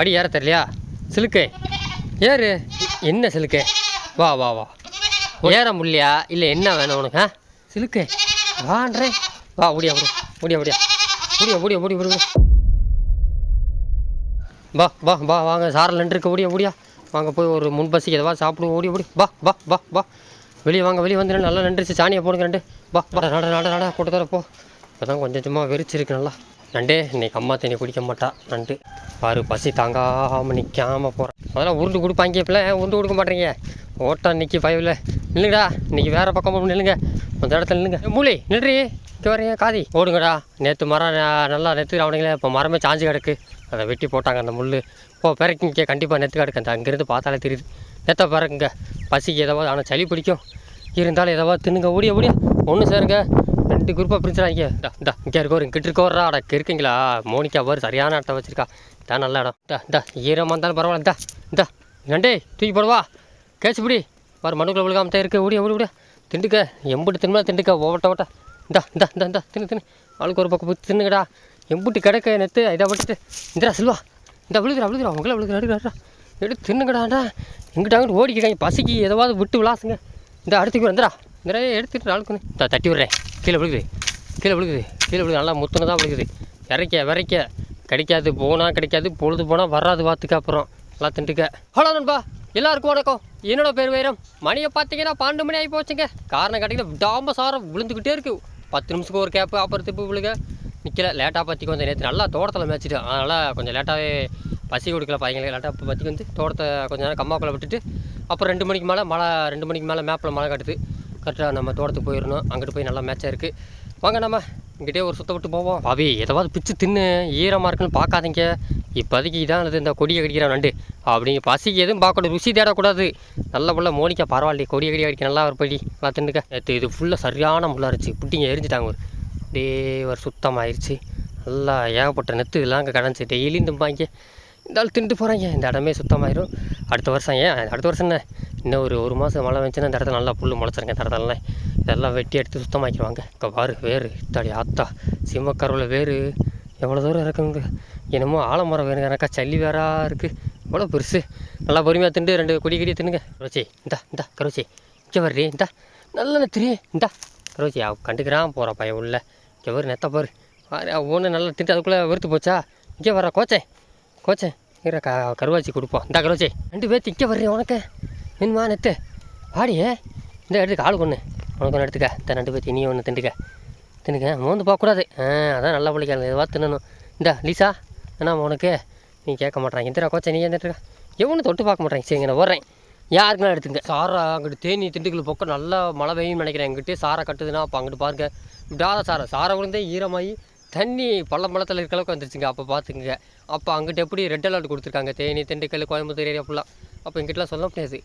படி ஏற தெரியலையா? சிலுக்கு. ஏறு. என்ன சிலுக்கு? வா வா வா. ஏற முடியலையா? இல்லை என்ன வேணும் உனக்கு ஆ? சிலுக்கு. வான்றேன் வா முடியா முடியும் முடியா முடியா முடியும் ஓடியா ஓடி ஓடி வா வா வா வாங்க. சாரில் நின்றுருக்கு ஓடியா முடியா வாங்க போய் ஒரு முன்பசிக்கு எதவா சாப்பிடுவோம். ஓடி ஓடி வா வா வா வா. வெளியே வாங்க வெளியே வந்து நல்லா நின்றுச்சு. சாணியை போடுங்க ரெண்டு. வா வா. நட நட நட கூட்ட போ. இப்போ தான் கொஞ்சம் கொஞ்சமாக வெறிச்சிருக்கு நல்லா. நண்டே இன்னைக்கு அம்மா தண்ணி குடிக்க மாட்டா. நண்டு. பாரு பசி தாங்காமல் நிற்காம போகிறேன் அதெல்லாம் உருண்டு கொடுப்பாங்க இப்போல உருண்டு கொடுக்க மாட்டேறீங்க? ஓட்டம் நிற்கி பயவில் நில்லுங்கடா. இன்றைக்கி வேறு பக்கம் நில்லுங்க. அந்த இடத்துல நில்லுங்க. மூலி நில்றி. இங்கே வரீங்க காதி. ஓடுங்கடா. நேற்று மரம் நல்லா நெத்து அவனுங்களே. இப்போ மரமே சாஞ்சு கிடக்கு. அதை வெட்டி போட்டாங்க அந்த முள் இப்போ பிறக்குங்க. கண்டிப்பாக நெத்து கிடக்கு. அந்த அங்கேருந்து பார்த்தாலே தெரியுது. நெத்த பிறக்குங்க. பசிக்கு எதாவது ஆனால் சளி பிடிக்கும். இருந்தாலும் எதாவது தின்னுங்க. ஓடிய ஓடிய. ஒன்று சேருங்க. ரெண்டு குரூப்பாக பிரிச்சுறாங்க இந்தா இந்தா இங்கே இருக்கோ இங்கிட்டு இருக்கோரா அட இருக்கீங்களா? மோனிக்கா வரும் சரியான இடத்த வச்சிருக்கா. இதான் நல்ல இடம். இந்தா இந்தா ஈரமாக இருந்தாலும் பரவாயில்ல. இந்தா இந்தா நண்டே தூக்கி போடுவா கேச்சு பிடி. பாரு மண்ணுக்குள்ள விழுகாம இருக்கு. ஓடி ஓடி ஓடிய. திண்டுக்க எம்புட்டு திரும்ப திண்டுக்க ஓட்ட ஓட்ட இந்தா இந்தா இந்தா இந்தா தின்னு தின்னு. ஆளுக்கு ஒரு பக்கம் போய் தின்னுங்கடா. எம்புட்டு கிடக்க நெத்து இதை விட்டுட்டு. இந்திரா செல்வா. இந்த விழுதுரா விழுதுரா உங்களை விழுதுடா எடுக்கடா எடுத்து தின்னுங்கடாடா எங்கிட்ட அங்கிட்டு ஓடிக்கிட்டாங்க. பசிக்கு எதாவது விட்டு விளாசுங்க. இந்த அடுத்துக்கு வந்துடா இந்த எடுத்துகிட்டு ஆளுக்குன்னு இந்த தட்டி விட்றேன் கீழே விழுகுது. கீழே விழுகுது. கீழே விழுகுது. நல்லா முத்துனதாக விழுகுது. இறைக்க விரைக்க கிடைக்காது போனால் கிடைக்காது பொழுது போனால் வராது பார்த்துக்க அப்புறம். நல்லா திண்டுக்க. ஹலோ நண்பா. எல்லாருக்கும் வணக்கம். என்னோட பேர் வைரம். மணியை பார்த்தீங்கன்னா பன்னெண்டு மணி ஆகி போச்சுங்க. காரணம் கிடைக்கல விடாம சாரம் விழுந்துக்கிட்டே இருக்கு. பத்து நிமிஷத்துக்கு ஒரு கேப்பு அப்புறம் திருப்பி விழுக. நிற்கல லேட்டாக பற்றி வந்து நேற்று நல்லா தோட்டத்தில் மேய்ச்சிட்டு அதனால் கொஞ்சம் லேட்டாகவே பசி கொடுக்கல பையங்களுக்கு லேட்டாக பற்றி வந்து தோட்டத்தை கொஞ்சம் நேரம் கம்மாக்குள்ளே விட்டுட்டு அப்புறம் ரெண்டு மணிக்கு மேலே மழை ரெண்டு மணிக்கு மேலே மேப்பில் மழை கட்டுது. கரெக்டாக நம்ம தோட்டத்துக்கு போயிடணும் அங்கிட்டு போய் நல்லா மேட்சாக இருக்குது வாங்க நம்ம இங்கிட்டே ஒரு சுத்த விட்டு போவோம். பாவி எதாவது பிச்சு தின்னு ஈரமாக இருக்குன்னு பார்க்காதீங்க. இப்போதைக்கு இதான் அது இந்த கொடியை கடிக்கிற நண்டு. அப்படிங்க பசிக்கு எதுவும் பார்க்கணும். ருசி தேடக்கூடாது. நல்ல புள்ள மோனிக்கா பரவாயில்லையே. கொடியை கடி அடிக்க நல்லா ஒரு படி நல்லா தின்னுக்க. நேற்று இது ஃபுல்லாக சரியான முள்ளாக இருந்துச்சு. புட்டிங்க எரிஞ்சிட்டாங்க ஒரு. அப்படியே ஒரு சுத்தமாயிருச்சு. நல்லா ஏகப்பட்ட நெத்து இதெல்லாம் அங்கே கிடந்துச்சு டெய்லியும் தும்பாங்க. இருந்தாலும் தின்ட்டு போகிறாங்க இந்த இடமே சுத்தமாயிரும். அடுத்த வருஷம் ஏன்? அடுத்த வருஷம் என்ன? இன்னும் ஒரு ஒரு மாதம் மழை வந்துச்சுன்னா இந்த இடத்துல நல்லா புல் முளைச்சிருங்க இந்த இடத்துலலாம் இதெல்லாம் வெட்டி எடுத்து சுத்தமாக்கிடுவாங்க. இப்போ பாரு வேறு இத்தாடி ஆத்தா சிம்மக்கருவில் வேறு. எவ்வளோ தூரம் இருக்குங்க. என்னமோ ஆலமரம் வேணுங்க. எனக்கா சல்லி வேறா இருக்குது எவ்வளோ பெருசு. நல்லா பொறுமையாக திண்டு ரெண்டு கொடி கடியை தின்னுங்க. கரோச்சி இந்தா இந்தா கரோச்சி இங்கே வர்றி இந்தா. நல்ல நெத்திரி இந்தா. கரோச்சி அவ கண்டுக்கிறான் போகிறான் பையன் உள்ள. இங்கே வரு நெத்த பாரு. ஒன்று நல்லா திண்டு அதுக்குள்ளே வெறுத்து போச்சா? இங்கே வர கோச்சேன் கோச்சே இற க கருவாச்சி கொடுப்போம் இந்த கருவாச்சி. ரெண்டு பேர் திக்க வர்றேன் உனக்கு. வேணுமா நெத்து. வாடியே இந்த எடுத்துக்க ஆள் ஒன்று உனக்கு ஒன்று எடுத்துக்க. இந்த ரெண்டு பேர் இனியும் ஒன்று திண்டுக்க தின்னுக்க. மோந்து பார்க்கக்கூடாது ஆ அதான் நல்லா பிள்ளைக்காங்க இதுவாக தின்னணும். இந்த லீசா. என்ன உனக்கு. நீ கேட்க மாட்டாங்க இந்த கோச்சை நீ இருந்துட்டு எவனு தொட்டு பார்க்க மாட்டாங்க சரிங்க நான் வர்றேன் யாருக்குலாம் எடுத்துங்க சாரா அங்கிட்டு தேனி திண்டுக்கல் பக்கம் நல்லா மழை பெய்யும்னு நினைக்கிறேன். எங்கிட்டே சாரை கட்டுதுன்னா அப்போ அங்கிட்டு பாருங்க. விடாத சாரை. சாரை விழுந்தே ஈரமாகி தண்ணி பள்ளம் பள்ளத்தில் இருக்க அளவுக்கு வந்துருச்சுங்க. அப்போ பார்த்துக்குங்க அப்போ அங்கிட்ட எப்படி ரெட் அலர்ட் கொடுத்துருக்காங்க? தேனி திண்டுக்கல் கோயம்புத்தூர் ஏரியா ஃபுல்லாக அப்போ இங்கிட்டலாம் சொல்ல முடியாது.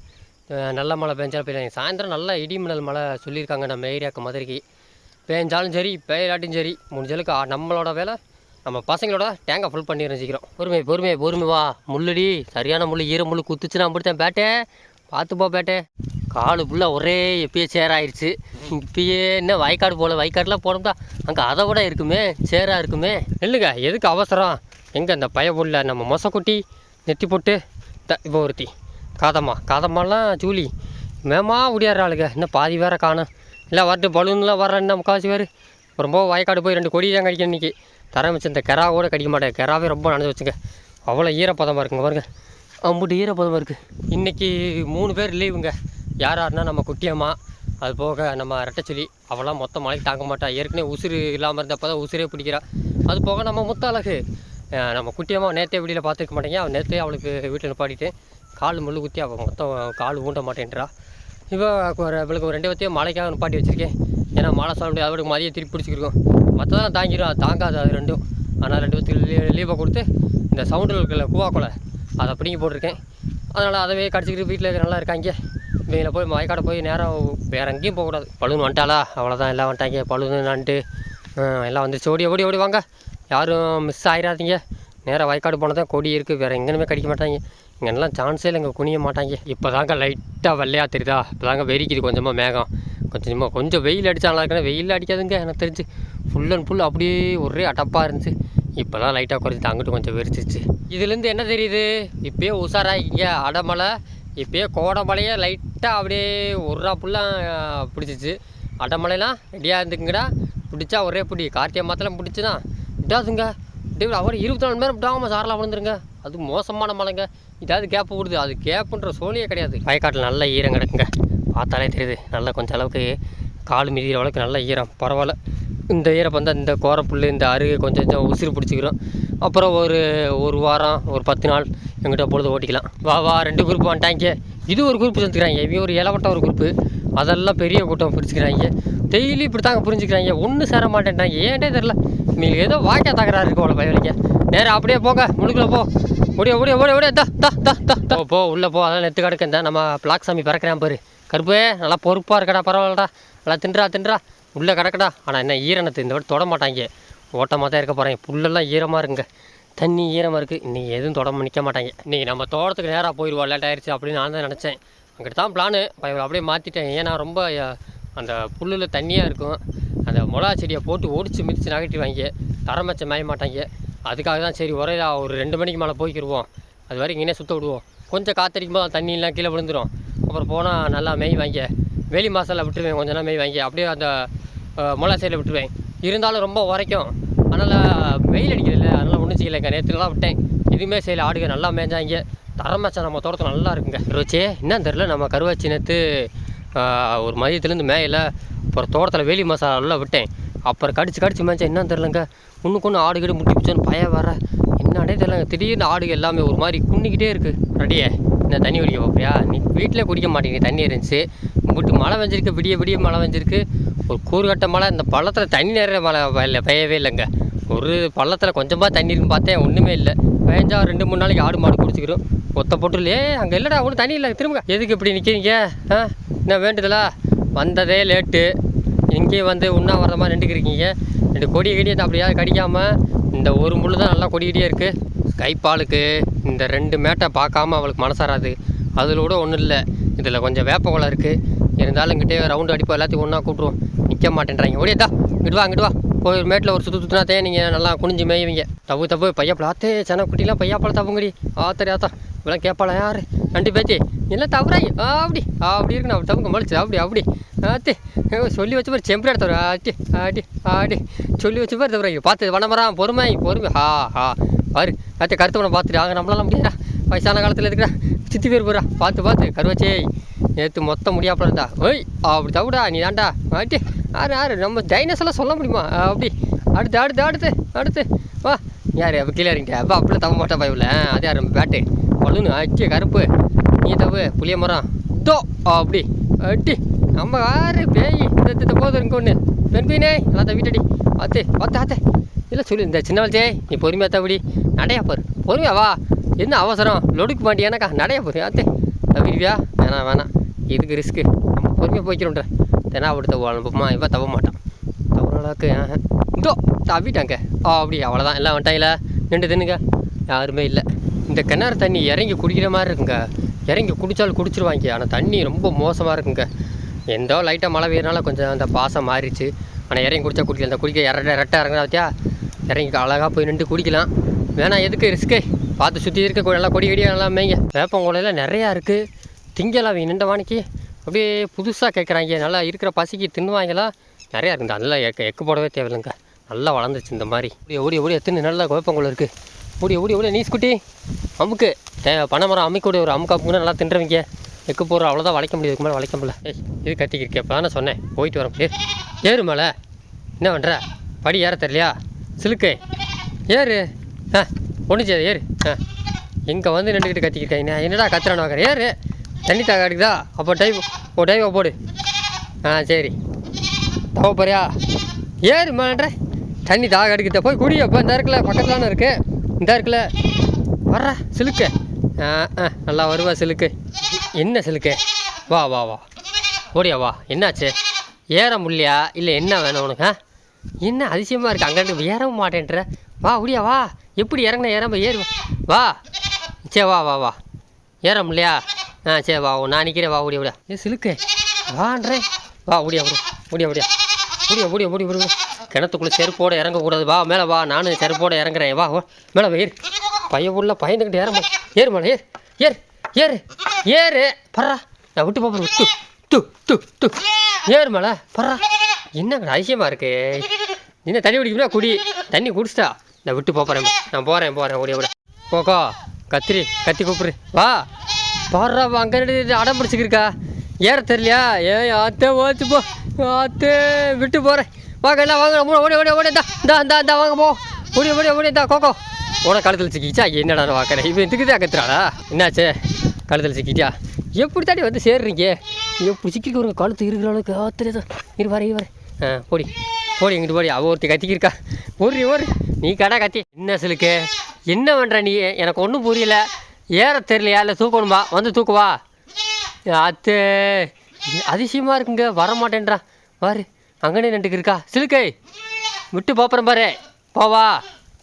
நல்ல மழை பெஞ்சாலும் பெய்யலாம் சாயந்தரம் நல்லா இடிமணல் மழை சொல்லியிருக்காங்க நம்ம ஏரியாவுக்கு மதுரைக்கு. பேஞ்சாலும் சரி பெய்யலாட்டியும் சரி முடிஞ்சளவுக்கு நம்மளோட வேலை நம்ம பசங்களோட டேங்கை ஃபுல் பண்ணிடுறோம் சீக்கிரம். பொறுமை பொறுமை பொறுமை வா முள்ளுடி சரியான முள் ஈர முள் குத்துச்சுன்னா அப்படித்தான் பேட்டே. பார்த்துப்பா பேட்டே. காலு ஃபுல்லாக ஒரே எப்பயே சேராயிருச்சு இப்பயே என்ன வயக்காடு போகல வயக்காடுலாம் போனோம்டா. அங்கே அதை விட இருக்குமே சேராக இருக்குமே. இல்லைங்க எதுக்கு அவசரம்? எங்கே அந்த பய உள்ள நம்ம மொசக்குட்டி நெத்தி போட்டு த இப்போ ஒருத்தி காதம்மா. காதம்மாலாம் ஜூலி. மேமா முடியாத ஆளுங்க இன்னும் பாதி வேற காணும். இல்லை வரட்டு பலூன்லாம் வர்றேன் முக்காசி வேறு ரொம்ப வயக்காடு போய் ரெண்டு கொடி தான் கடிக்கணும் இன்றைக்கி தர வச்சு இந்த கெரா கூட கடிக்க மாட்டேன். கெராவே ரொம்ப நனைஞ்சு வச்சுங்க. அவ்வளோ ஈரப்பதமாக இருக்குங்க பாருங்கள் அம்புட்டு ஈரப்பதமாக இருக்குது இன்றைக்கி மூணு பேர் லீவுங்க. யார் யாருன்னா நம்ம குட்டியம்மா அது போக நம்ம ரெட்டச்சொலி அவளாம் மொத்தம் மழைக்கு தாங்க மாட்டா. ஏற்கனவே உசுறு இல்லாமல் இருந்தப்போ தான் உசுரே பிடிக்கிறா. அது போக நம்ம முத்த அழகு நம்ம குட்டியம்மா நேற்றே வெளியில் பார்த்துக்க மாட்டேங்க. அவள் நேற்றே அவளுக்கு வீட்டில் நிப்பாட்டிட்டு கால் முள்ளு குத்தி அவள் மொத்தம் கால் ஊண்ட மாட்டேன்றா. இப்போ ஒரு இவளுக்கு ரெண்டு வத்தையும் மழைக்காக நிப்பாட்டி வச்சுருக்கேன். ஏன்னா மழை சொல்ல முடியாது. அவளுக்கு மதியம் திருப்பி பிடிச்சிருக்கோம் மற்றதெல்லாம் தாங்கிடும் அது தாங்காது அது ரெண்டும். ஆனால் ரெண்டு பேர்த்துக்கு லீவை கொடுத்து இந்த சவுண்டில் இருக்கிற கூவா கொலை அதை பிடிங்கி போட்டிருக்கேன். அதனால் அதவே கடிச்சிக்கிட்டு வீட்டில் நல்லா இருக்காங்க. இவங்கள போய் மயக்காட போய் நேரம் வேறு எங்கேயும் போகக்கூடாது பழுன்னு வந்துட்டாளா? அவ்வளோதான் எல்லாம் வந்துட்டாங்க. பழுன்னு நண்டு எல்லாம் வந்துருச்சு ஓடி ஓடி ஓடி வாங்க. யாரும் மிஸ் ஆகிடாதீங்க நேராக வயக்காடு போனால் தான் கொடி இருக்குது வேறு எங்கேனுமே கடிக்க மாட்டாங்க. இங்கெல்லாம் சான்ஸே இல்லை இங்கே குனிய மாட்டாங்க. இப்போ தாங்க லைட்டாக வெள்ளையாக தெரியுதா? இப்போ தாங்க வெறிக்குது கொஞ்சமாக மேகம். கொஞ்சமாக கொஞ்சம் வெயில் அடித்தா நல்லா இருக்கணும் வெயில் அடிக்காதுங்க. எனக்கு தெரிஞ்சு ஃபுல் அண்ட் ஃபுல் அப்படியே ஒரே அடப்பாக இருந்துச்சு. இப்போலாம் லைட்டாக குறைஞ்சி அங்கிட்டு கொஞ்சம் வெறிச்சிச்சு இதுலேருந்து என்ன தெரியுது? இப்போயே உஷாராகிங்க அடமலை இப்போயே கோடமலையே லைட்டாக அப்படியே ஒரு ஃபுல்லாக பிடிச்சிச்சு. அடமலைலாம் ரெடியாக இருந்துக்குங்கடா. பிடிச்சா ஒரே பிடி. கார்த்திகை மாதத்தில் பிடிச்சிதான் இதாதுங்க டேவிட் அவர் இருபத்தி நாலு நேரம் விடாமல் சாரலாம் விழுந்துருங்க. அது மோசமான மலைங்க இதாவது கேப்பு விடுது. அது கேப்புன்ற சோழியே கிடையாது. வயக்காட்டில் நல்ல ஈரம் கிடக்குங்க. பார்த்தாலே தெரியுது. நல்லா கொஞ்சம் அளவுக்கு கால் மிதிக்கிற அளவுக்கு நல்ல ஈரம். பரவாயில்ல. இந்த ஈரம் வந்து இந்த கோரப்புல் இந்த அருகு கொஞ்சம் கொஞ்சம் உசிறு பிடிச்சிக்கிறோம். அப்புறம் ஒரு ஒரு வாரம் ஒரு பத்து நாள் எங்கிட்ட பொழுது ஓட்டிக்கலாம். வா வா ரெண்டு குரூப் வந்துட்டாங்க இது ஒரு குரூப் சேர்த்துக்கிறாங்க இவங்க ஒரு இலவட்ட ஒரு குரூப்பு அதெல்லாம் பெரிய கூட்டம் பிரிச்சுக்கிறாங்க டெய்லி இப்படி தாங்க புரிஞ்சுக்கிறாங்க. ஒன்றும் சேர மாட்டேன்றாங்க ஏன்டே தெரில நீங்கள் ஏதோ வாய்க்கா தகராறு இருக்கு அவ்வளோ பயவலிங்க நேரம் அப்படியே போங்க. முழுக்கில் போ. ஓடிய ஓடிய ஓடிய ஓடிய தா தா தா தா தா. போ உள்ளே போ. அதெல்லாம் நெத்து கிடக்கு. இந்த நம்ம பிளாக் சாமி பிறக்கிறான் பாரு. கருப்பு நல்லா பொறுப்பாக இருக்கடா பரவாயில்லடா. நல்லா தின்றா தின்றா உள்ளே கிடக்கடா. ஆனால் என்ன ஈரணத்து இந்த வாட்டி தொட மாட்டாங்க. ஓட்டமாக தான் இருக்க போகிறாங்க புல்லெல்லாம் ஈரமாக இருக்குங்க. தண்ணி ஈரமாக இருக்குது இன்றைக்கி எதுவும் தொட நிற்க மாட்டாங்க. இன்றைக்கி நம்ம தோட்டத்துக்கு நேராக போயிடுவோம் லேட் ஆயிடுச்சு அப்படின்னு நான் தான் நினச்சேன். அங்கிட்ட தான் பிளானு அப்படியே மாற்றிட்டேன் ஏன்னா ரொம்ப அந்த புல்லில் தண்ணியாக இருக்கும். அந்த மிளகா செடியை போட்டு ஒடிச்சு மிதித்து நகட்டி வாங்கி தரம் வச்ச மேய மாட்டாங்க. அதுக்காக தான் சரி ஒரே ஒரு ரெண்டு மணிக்கு மேலே போய்க்கிருவோம். அது வரைக்கும் இங்கே சுத்த விடுவோம். கொஞ்சம் காத்தடிக்கும் போது தண்ணியெலாம் கீழே விழுந்துடும் அப்புறம் போனால் நல்லா மேய் வாங்கி வெளி மாசால விட்டுருவேன். கொஞ்ச நேரம் மேய் வாங்கி அப்படியே அந்த அஹ், சைடில் விட்டுருவேன். இருந்தாலும் ரொம்ப உரைக்கும். அதனால் வெயில் அடிக்கிறதில்ல அதனால் ஒன்றும் செய்யலைங்க நேற்றுலாம் விட்டேன். எதுவுமே செய்யல. ஆடுகள் நல்லா மேய்ஞ்சாங்க தரமாச்சா நம்ம தோட்டத்தில் நல்லா இருக்குங்க. ரோச்சே என்னன்னு தெரில நம்ம கருவாச்சி நேற்று ஒரு மதியத்துலேருந்து மேயில அப்புறம் தோட்டத்தில் வேலி மசாலா விட்டேன். அப்புறம் கடிச்சு கடிச்சு மேய்ச்சா என்னன்னு தெரிலங்க இன்னும் கொண்டு ஆடு கீடு முட்டி பிடிச்சோன்னு பய வர என்னடே தெரிலங்க திடீர்னு ஆடு எல்லாமே ஒரு மாதிரி குன்னிக்கிட்டே இருக்குது ரெடியே. என்ன தண்ணி குடிக்க பார்ப்பியா நீ வீட்டில் குடிக்க மாட்டேங்க தண்ணி இருந்துச்சு. விட்டு மழை வெஞ்சிருக்கு விடிய விடிய மழை வெஞ்சிருக்கு ஒரு கூறுகட்ட மழை இந்த பள்ளத்தில் தண்ணி நிறைய மழை இல்லை பெய்யவே இல்லைங்க. ஒரு பள்ளத்தில் கொஞ்சமாக தண்ணின்னு பார்த்தேன் ஒன்றுமே இல்லை. பெஞ்சா ரெண்டு மூணு நாளைக்கு ஆடு மாடு குடிச்சிக்கிறோம். ஒத்த பொட்டுலே அங்கே இல்லைடா ஒன்றும் தண்ணி இல்லை திரும்ப எதுக்கு இப்படி நிற்கிறீங்க ஆ என்ன வேண்டுதலா? வந்ததே லேட்டு. இங்கேயும் வந்து உண்ணாவிரதமாக மாதிரி நின்றுக்கிறீங்க ரெண்டு கொடி கடியை அப்படியாவது கடிக்காமல் இந்த ஒரு முள்ளு தான் நல்லா கொடிக்கிட்டே இருக்குது கைப்பாலுக்கு இந்த ரெண்டு மேட்டை பார்க்காம அவளுக்கு மனசாராது. அதில் கூட ஒன்றும் இல்லை. இதில் கொஞ்சம் வேப்ப குளம் இருக்குது இருந்தாலும் இங்கிட்டே ரவுண்டு அடிப்போம் எல்லாத்தையும் ஒன்றா கூட்டுருவோம். நிற்க மாட்டேன்றாங்க. ஓடியதா இங்கிட்டு வா இங்கிட்டு வா. போய் ஒரு மேட்டில் ஒரு சுற்று சுற்றினாத்தே நீங்கள் நல்லா குனிஞ்சு மேய்வீங்க. தப்பு தப்பு. பையாப்பழம் ஆத்தே சென்னை குட்டிலாம் பையாப்பழம் தப்புங்கடி. ஆத்தரி ஆத்தா. இப்பெல்லாம் கேட்பாளா யார்? நண்டு பேத்தி. எல்லாம் தவறாய்? அப்படி அப்படி இருக்கு அப்படி தப்புங்க மலிச்சு அப்படி அப்படி ஆத்தே. சொல்லி வச்ச மாதிரி செம்பரி எடுத்தவர். ஆட்டி ஆட்டி ஆட்டி சொல்லி வச்ச மாதிரி தவிர பார்த்து வனமரம் பொறுமை பொறுமை. ஹா ஹா. பாரு ஆத்தே கருத்து பணம் பார்த்துட்டு ஆக நம்மளால முடியாதா வயசான காலத்தில் இருக்கிறா சித்தி பேர் போகிறா பார்த்து பார்த்து கருவச்சே நேற்று மொத்தம் முடியாப்புல இருந்தா ஓய் அப்படி தவிடா நீ தாண்டா மாட்டி ஆறு ஆறு நம்ம டைனஸ் எல்லாம் சொல்ல முடியுமா? அப்படி. அடுத்து அடுத்து அடுத்து அடுத்து. வா. யார் அப்போ கீழே இறங்கிட்டா. அப்போ அப்படிலாம் தவ மாட்டா பயவில் அது யார்? நம்ம பேட்டு பழுனு அச்சு கருப்பு. நீ தவு புளிய மரம். தோ அப்படி. அட்டி நம்ம யாரு? பேய். இந்த போதும் இருக்கு ஒன்று பெண் பீனே எல்லாம் தவிட்டடி ஆத்தே பார்த்து ஆத்தே. இல்லை சொல்லு இந்த சின்ன வளர்த்தே நீ பொறுமையாக தவிடி நடையா பாரு. பொறுமையா வா. என்ன அவசரம்? லொடுக்க மாட்டியானக்கா நடையா போரு. ஆத்தே. தவிடுவியா? வேணாம் வேணாம். இதுக்கு ரிஸ்க்கு நம்ம பொறுமையாக போய்க்கிறோன்ற தெனா அப்படி தவமா இவன் தவ மாட்டான் தவறாக்கு இதோ தவிட்டாங்க. ஆ அப்படி அவ்வளோதான் எல்லாம் வந்துட்டாங்களா நின்று தின்னுங்க யாருமே இல்லை. இந்த கிணறு தண்ணி இறங்கி குடிக்கிற மாதிரி இருக்குங்க. இறங்கி குடித்தாலும் குடிச்சிருவாங்க. ஆனால் தண்ணி ரொம்ப மோசமாக இருக்குங்க. எந்தோ லைட்டாக மழை பெய்யறனால கொஞ்சம் அந்த பாசம் மாறிடுச்சு. ஆனால் இறங்கி குடித்தா குடிக்கல. அந்த குடிக்க இற ரெட்டை இறங்குறா பார்த்தியா இறங்கி அழகாக போய் நின்று குடிக்கலாம். வேணாம் எதுக்கு ரிஸ்க்கு பார்த்து சுற்றி இருக்க நல்லா கொடி கடியாக நல்லா மேய்ங்க. வேப்பங்குலையில் நிறையா இருக்குது திங்கலாம் அவங்க நின்ற வாணிக்கு அப்படியே புதுசாக கேட்குறாங்க நல்லா இருக்கிற பசிக்கு தின்னுவாங்களா? நிறையா இருக்குது நல்லா எக்கு எக்கு போடவே தேவையில்லைங்க. நல்லா வளர்ந்துச்சு இந்த மாதிரி. ஓடி ஓடி ஓடி எத்தனை நல்லா வேப்பங்குள்ள இருக்குது ஓடி ஓடி ஓடி நீஸ் குட்டி அமுக்கு. தே பனைமரம் அமுக்கூட ஒரு அமுக்கு அமுக்குன்னு நல்லா தின்றவங்க. எக்கு போடுற அவ்வளோதான் வளைக்க முடியாது. இதுக்கு மேலே வளைக்க முடியல. ஏய் இது கட்டிக்கிருக்கே. அப்போ தானே சொன்னேன். போயிட்டு வரோம். ஏ ஏறு மேலே. என்ன பண்ணுற படி ஏற தெரியலையா? சிலுக்கு. ஏறு. ஆ ஒன்றும் செய்யாது ஏறு. ஆ இங்கே வந்து நின்றுக்கிட்டு கத்திக்கிட்டேன் என்னடா கத்துறான்னு பார்க்குறேன் ஏறு. தண்ணி தாக அடிக்குதா? அப்போ டைவ் ஓ டைவை போடு. ஆ சரி. தவ போறியா ஏறு மேலே தண்ணி தாக அடிக்குதா. போய் குடி அப்போ இந்த இருக்குல்ல பக்கத்தில் தானே இருக்கு? இந்த இருக்குல்ல வர்ற சிலுக்கு. ஆ ஆ நல்லா வருவா சிலுக்கு. என்ன சிலுக்கு? வா வா வா. ஓடியா வா. என்னாச்சு? ஏற முடியலையா? இல்லை என்ன வேணும் உனக்கு ஆ? என்ன அதிசயமாக இருக்குது அங்கேருந்து ஏறவும் மாட்டேன்ற. வா உடியா வா. எப்படி இறங்கின? ஏறாம ஏறு வா. சே வா வா வா. ஏற முடியா ஆ சரி வா நான் நிற்கிறேன் வா ஓடியா ஓடியா ஏ சிலுக்கு. வான்றேன் வா ஓடியா விடு ஓடியா ஓடியா ஓடியா ஓடியா ஓடி ஓடி கிணத்துக்குள்ளே செருப்போடு இறங்கக்கூடாது. வா மேலே வா. நானும் செருப்போடு இறங்குறேன். வா மேலே ஏறு. பையன் உள்ள பையனுக்கிட்ட ஏறமா. ஏறு மேலே ஏறு. ஏறு ஏறு ஏறு. பர்றா. நான் விட்டு பார்ப்பேன் து து து து ஏறு மேலே. பர்றா. என்ன அதிசயமாக இருக்கு? என்ன தண்ணி குடிக்கணும் குடி. தண்ணி குடிச்சிட்டா நான் விட்டு போகிறேன் நான் போகிறேன் போகிறேன் ஓடி விட போக்கோ கத்திரி கத்தி கூப்பிடு. வா. பாடுறா அங்கே அடம் பிடிச்சிக்கிருக்கா. ஏற தெரியலையா? ஏன் அத்தே ஓச்சு போ. அத்தே விட்டு போகிறேன் வாங்க எல்லாம் வாங்க. ஓடி ஓடி ஓடி இந்தா இந்தா இந்தா வாங்க போ. ஓடி ஓடி ஓடி இந்தா கோக்கோ உன கழுத்தில் சிக்கிச்சா என்னடா வாக்கிறேன் இப்போ இதுக்கு தான் கத்துறாடா என்னாச்சு? கழுத்தில் சிக்கிட்டியா எப்படி தாடி வந்து சேர்றீங்க? எப்படி சிக்கிக்கு ஒரு கழுத்து இருக்கிற அளவுக்கு ஆத்திரதா இரு வர இரு ஆ போடி. போடி இங்கிட்டு போடி. அவள் ஒருத்தி கத்திக்கிருக்கா. ஒரு ஒரு நீ கடை கத்தி. என்ன சிலுக்கு? என்ன பண்ணுற நீ? எனக்கு ஒன்றும் புரியல. ஏற தெரியலையா? இல்லை தூக்கணுமா? வந்து தூக்குவா? அத்து. அதிசயமாக இருக்குங்க. வர மாட்டேன்றா பாரு அங்கனே நண்டுக்கு இருக்கா. சிலுக்கை விட்டு போப்புறேன் பாரு. போவா.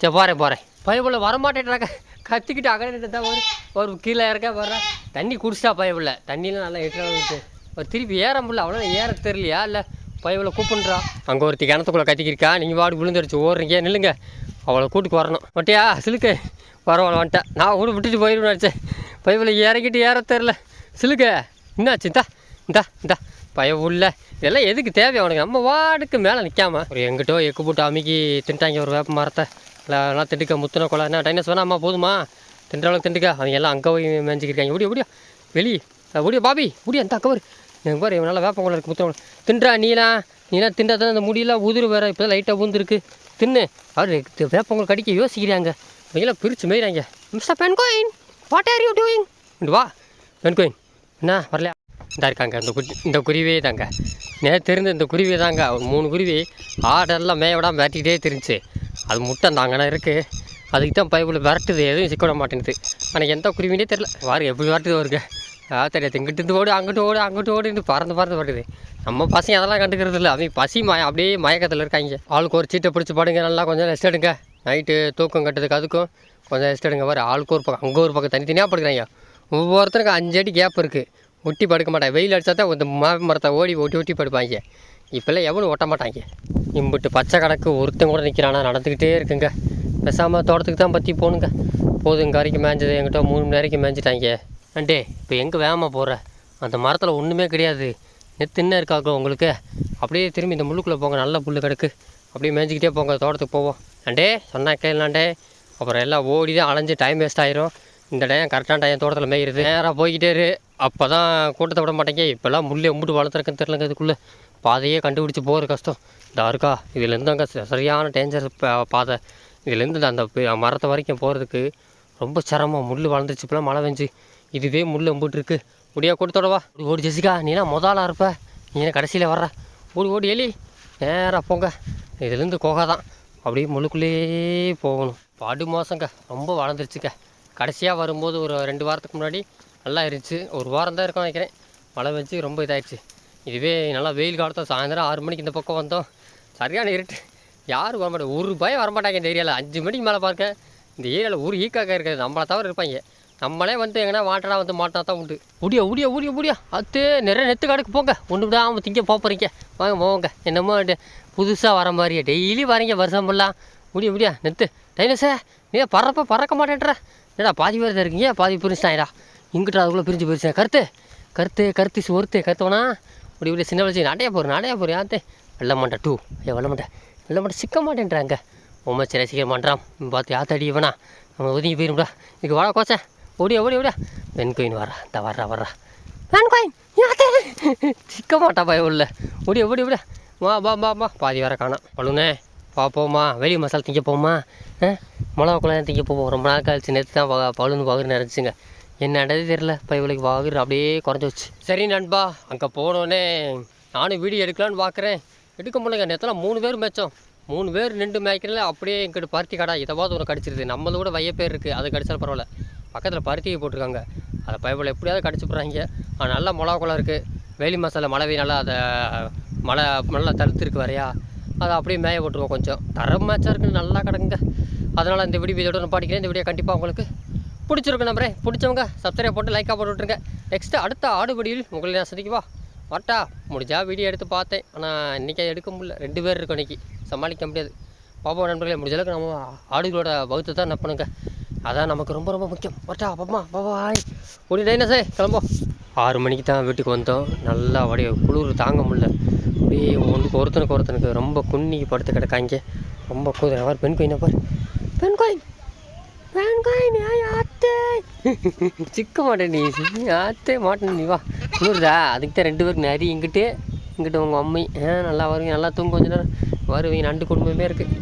சரி போகிறேன் போகிறேன் பயபுள்ள வரமாட்டேன்றாங்க. கத்திக்கிட்டு அகடே நின்று தான் ஒரு ஒரு கீழே இறக்க வர்றேன் தண்ணி குடிச்சிட்டா பயபுள்ள தண்ணியெலாம் நல்லா எட்டு ஒரு திருப்பி ஏற முடியல. அவ்வளோ ஏற தெரியலையா? இல்லை பயபுள்ள கூப்பிட்றா அங்கே ஒருத்தி கிணத்துக்குள்ளே கத்திக்கிருக்கா நீங்கள் வாடு விழுந்துருச்சு. ஓடுறீங்க. நில்லுங்க. அவளை கூட்டுக்கு வரணும். மட்டியா சிலுக்கு. பரவாயில்ல வந்துட்டேன் நான் கூட விட்டுட்டு போயிடுவேன் நினச்சேன். பைபிள் இறக்கிட்டு ஏற தெரில சிலுக்க என்னாச்சு? இந்தா இந்தா இந்தா. பய உள்ள. இதெல்லாம் எதுக்கு தேவை அவனுக்கு? நம்ம வாடுக்கு மேலே நிற்காம ஒரு எங்கிட்டோ எக்கு போட்டு அமுக்கி தின்ட்டாங்க ஒரு வேப்ப மரத்தை. எல்லாம் திண்டுக்க முத்துன கொலை. என்ன டைனஸ் வேணாம்மா போதுமா? தின்ற அளவுக்கு திண்டுக்க அவங்க எல்லாம் அங்கே போய் மேஞ்சிக்கிருக்காங்க. ஓடியா ஓடியா. வெளியே. ஓடியா பாபி. ஓடியா அந்த அக்கவர் எனக்கு பாரு நல்லா வேப்பங்குள்ள இருக்கு முத்தம் தின்றா நீலாம் நீலாம் தின்றா தான் அந்த முடியெல்லாம் உதிரு வேற. இப்போ லைட்டாக ஊந்துருக்கு. தின்னு அவர் வேப்பங்குள் கடிக்க யோசிக்கிறாங்க. இவங்கெல்லாம் பிரித்து மேய்கிறாங்க mister Penguin what are you doing வா பென்கோயின் என்ன வரலையா? இந்த இருக்காங்க இந்த குட்டி இந்த குருவியே தாங்க. நேற்று இருந்த இந்த குருவி தாங்க. ஒரு மூணு குருவி ஆடெல்லாம் மேய விடாமல் விரட்டிகிட்டே தெரிஞ்சு அது முட்டை தாங்கண்ணா இருக்குது அதுக்கு தான் பைப்பில் விரட்டுது எதுவும் சிக்க விட மாட்டேங்குது. ஆனால் எந்த குருவினே தெரில வாரு எப்படி விரட்டுது வருங்க ஆ தெரியாது இங்கிட்டு இருந்து ஓடு அங்கிட்டு ஓடு அங்கிட்டு ஓடிட்டு பறந்து பறந்து வருது. நம்ம பசங்க அதெல்லாம் கண்டுக்கிறது இல்லை. அவங்க பசி மய அப்படியே மயக்கத்தில் இருக்காங்க. ஆளுக்கு ஒரு சீட்டை பிடிச்சி படுங்க நல்லா கொஞ்சம் ரெஸ்ட் எடுங்க. நைட்டு தூக்கம் கட்டுறதுக்கு அதுக்கும் கொஞ்சம் ரெஸ்ட் எடுங்க. வர ஆளுக்கு ஒரு பக்கம் அங்கே ஒரு பக்கம் தனித்தனியாக படுக்கிறாங்க. ஒவ்வொருத்தருக்கும் அஞ்சு அடி கேப் இருக்குது ஒட்டி படுக்க மாட்டாங்க. வெயில் அடித்தா தான் இந்த மா மரத்தை ஓடி ஒட்டி ஒட்டி படுப்பாங்க. இப்போல்லாம் எவனும் ஒட்ட மாட்டாங்க. இம்புட்டு பச்சை கணக்கு ஒருத்தன் கூட நிற்கிறானா நடந்துக்கிட்டே இருக்குங்க. பேசாமல் தோட்டத்துக்கு தான் பற்றி போகணுங்க போதும் கறிக்கு மேய்ஞ்சது என்கிட்ட மூணு மணி நேரத்துக்கு மேய்ஞ்சிட்டாங்க அண்டே இப்போ எங்கே வேகமாக போகிற அந்த மரத்தில் ஒன்றுமே கிடையாது. நெத்து என்ன இருக்காக்கோ உங்களுக்கு? அப்படியே திரும்பி இந்த முள்ளுக்குள்ளே போங்க நல்ல புல் கிடக்கு. அப்படியே மேய்ஞ்சிக்கிட்டே போங்க தோட்டத்துக்கு போவோம். அண்டே சொன்னா கேளாண்டே அப்புறம் எல்லாம் ஓடி தான் அலைஞ்சு டைம் வேஸ்ட் ஆயிரும். இந்த டைம் கரெக்டான டைம் தோட்டத்தில் மேய்கிறது நேராக போய்கிட்டே இரு. அப்போ தான் கூட்டத்தை விட மாட்டேங்க. இப்போல்லாம் முள்ளே எம்பிட்டு வளர்த்துருக்குன்னு தெரிலங்க இதுக்குள்ளே. பாதையே கண்டுபிடிச்சி போகிற கஷ்டம். இதா இருக்கா? இதுலேருந்து அங்கே சரியான டேஞ்சர் பாதை. இதுலேருந்து இந்த அந்த மரத்தை வரைக்கும் போகிறதுக்கு ரொம்ப சிரமம். முள் வளர்ந்துச்சு இப்போலாம் மழை பெஞ்சு. இதுவே முள் அம்பிட்டுருக்கு. முடியா கொடுத்தோடவா ஓடி ஓடி ஜெசிகா நீனா முதலாக இருப்ப. நீ என்ன கடைசியில் வர்ற? ஓடி ஓடி எலி. நேராக போங்க. இதுலேருந்து கோகா தான். அப்படியே முழுக்குள்ளேயே போகணும். படு மோசங்க. ரொம்ப வளர்ந்துருச்சுங்க. கடைசியாக வரும்போது ஒரு ரெண்டு வாரத்துக்கு முன்னாடி நல்லா இருந்துச்சு. ஒரு வாரம் தான் இருக்கும் நினைக்கிறேன். மழை வச்சு ரொம்ப இதாகிடுச்சு இதுவே நல்லா வெயில் காலத்தோம் சாயந்தரம் ஆறு மணிக்கு இந்த பக்கம் வந்தோம். சரியான இருட்டு. யாரும் வரமாட்டாங்க. ஒரு பயம் வரமாட்டாங்க இந்த ஏரியாவில் அஞ்சு மணிக்கு மேலே பார்க்க இந்த ஏரியாவில் ஒரு ஈக்காக்க இருக்காது நம்மளை தவிர இருப்பாங்க. நம்மளே வந்து எங்கன்னா வாட்டடா வந்து மாட்டினா தான் உண்டு. முடியா முடியா முடியா முடியா அது நிறைய நெத்து கடைக்கு போங்க. ஒன்று விடாமல் திங்க போகிறீங்க வாங்க போங்க. என்னமோ புதுசாக வர மாதிரியே டெய்லி வரீங்க வருஷம் ஃபுல்லாக முடிய முடியா நெத்து டைனோசே நீ பறப்ப பறக்க மாட்டேன்ற? என்னடா பாதி பேர் தான் இருக்கீங்க பாதி பிரிஞ்சுட்டாயிடா இங்கிட்ட அதுக்குள்ளே பிரிஞ்சு போயிருச்சேன் கருத்து கருத்து கருத்து ஒருத்து கருத்துவனா? இப்படி இப்படி சின்ன வயசு நடைய போகிறேன் நடைய போகிறேன் யாத்தே? வெள்ள மாட்டேன் டூ. ஏ வெள்ள மாட்டேன் வெள்ள மாட்டேன் சிக்க மாட்டேன்றாங்க. உண்மை சரி சீக்கிரம் பண்ணுறான் பார்த்து யாத்தடி இவனா? நம்ம ஒதுங்கி போயிரும்டா. இதுக்கு வாழ கோச்சேன் ஓடியா ஓடியா ஓடியா. பெண் கோயின் வரா இந்த வர்றா வர்றா. பெண் கோயின்? யாத்தே சிக்க மாட்டா பயம் உள்ள. ஓடியா ஓடியா ஓடியா. வா வா வா வா. பாதி வர காணோம் பழுனே போமா. வெளி மசாலா திங்க போமா? மிளகா குழந்தை திங்க போவோம். ரொம்ப நாள் கழிச்சு நேற்று தான் பக- பழுந்து பகுரு நிறச்சிங்க என்னடது தெரில பைவலைக்கு பகுரு அப்படியே குறைஞ்சி வச்சு சரி நண்பா. அங்கே போனோடனே நானும் வீடியோ எடுக்கலான்னு பார்க்குறேன் எடுக்க முடியல நேற்றுலாம் மூணு பேர் மேய்ச்சோம். மூணு பேர் நின்று மேய்க்கிறதுல அப்படியே எங்கிட்ட பருத்தி கடா இதாவது ஒன்று கடிச்சிருது. நம்மளது கூட வைய பேர் இருக்குது அது கடிச்சாலும் பரவாயில்ல. பக்கத்தில் பருத்தியை போட்டிருக்காங்க. அதை பைபிள் எப்படியாவது கடிச்சு போடுறாங்க. ஆனால் நல்லா மிளகா குளம் இருக்குது வேலி மசாலா மழை நல்லா அதை மழை நல்லா தடுத்துருக்கு வரையா. அதை அப்படியே மேய போட்டுருவோம் கொஞ்சம். தரம் மேட்சாக இருக்குது நல்லா கிடக்குங்க. அதனால் இந்த வீடியோ இதோட நான் பாடிக்கிறேன் இந்த வீடியோ கண்டிப்பாக உங்களுக்கு பிடிச்சிருக்கு நம்பரே பிடிச்சவங்க சப்ஸ்கிரைப் போட்டு லைக்காக போட்டு விட்ருங்க நெக்ஸ்ட்டு அடுத்த ஆடுபடியில் உங்களை நான் சந்திக்குவா? வாட்டா. முடிஞ்சா வீடியோ எடுத்து பார்த்தேன். ஆனால் இன்றைக்கி எடுக்க முடியல. ரெண்டு பேர் இருக்கோம் இன்றைக்கி சமாளிக்க முடியாது. பாப்பா நண்பர்களே. முடிஞ்சளவுக்கு நம்ம ஆடுகளோட வகுத்து தான் நப்பணுங்க. அதான் நமக்கு ரொம்ப ரொம்ப முக்கியம். வரட்டா பாப்பா பாபா ஹாய். ஓடி டைனஸே கிளம்போம் ஆறு மணிக்கு தான் வீட்டுக்கு வந்தோம். நல்லா அப்படியே குளிர் தாங்க முடில அப்படியே ஒன்றுக்கு ஒருத்தனுக்கு ஒருத்தனுக்கு ரொம்ப குன்னிக்கு படுத்து கிடக்காங்க ரொம்ப குதிரை அவர் பெண் கோயினை பாரு. பெண் கோயின் பெண் கோயின் ஆத்தே. சிக்க மாட்டேன் நீ. ஆத்தே மாட்டேன் நீ வா. குளிர்தா? அதுக்கு தான் ரெண்டு பேருக்கு நிறைய இங்கிட்டு இங்கிட்டு உங்கள் அம்மை. ஆ நல்லா வருவீங்க. நல்லா தூங்க கொஞ்ச நேரம். வருவீங்க. நண்டு குடும்பமே இருக்குது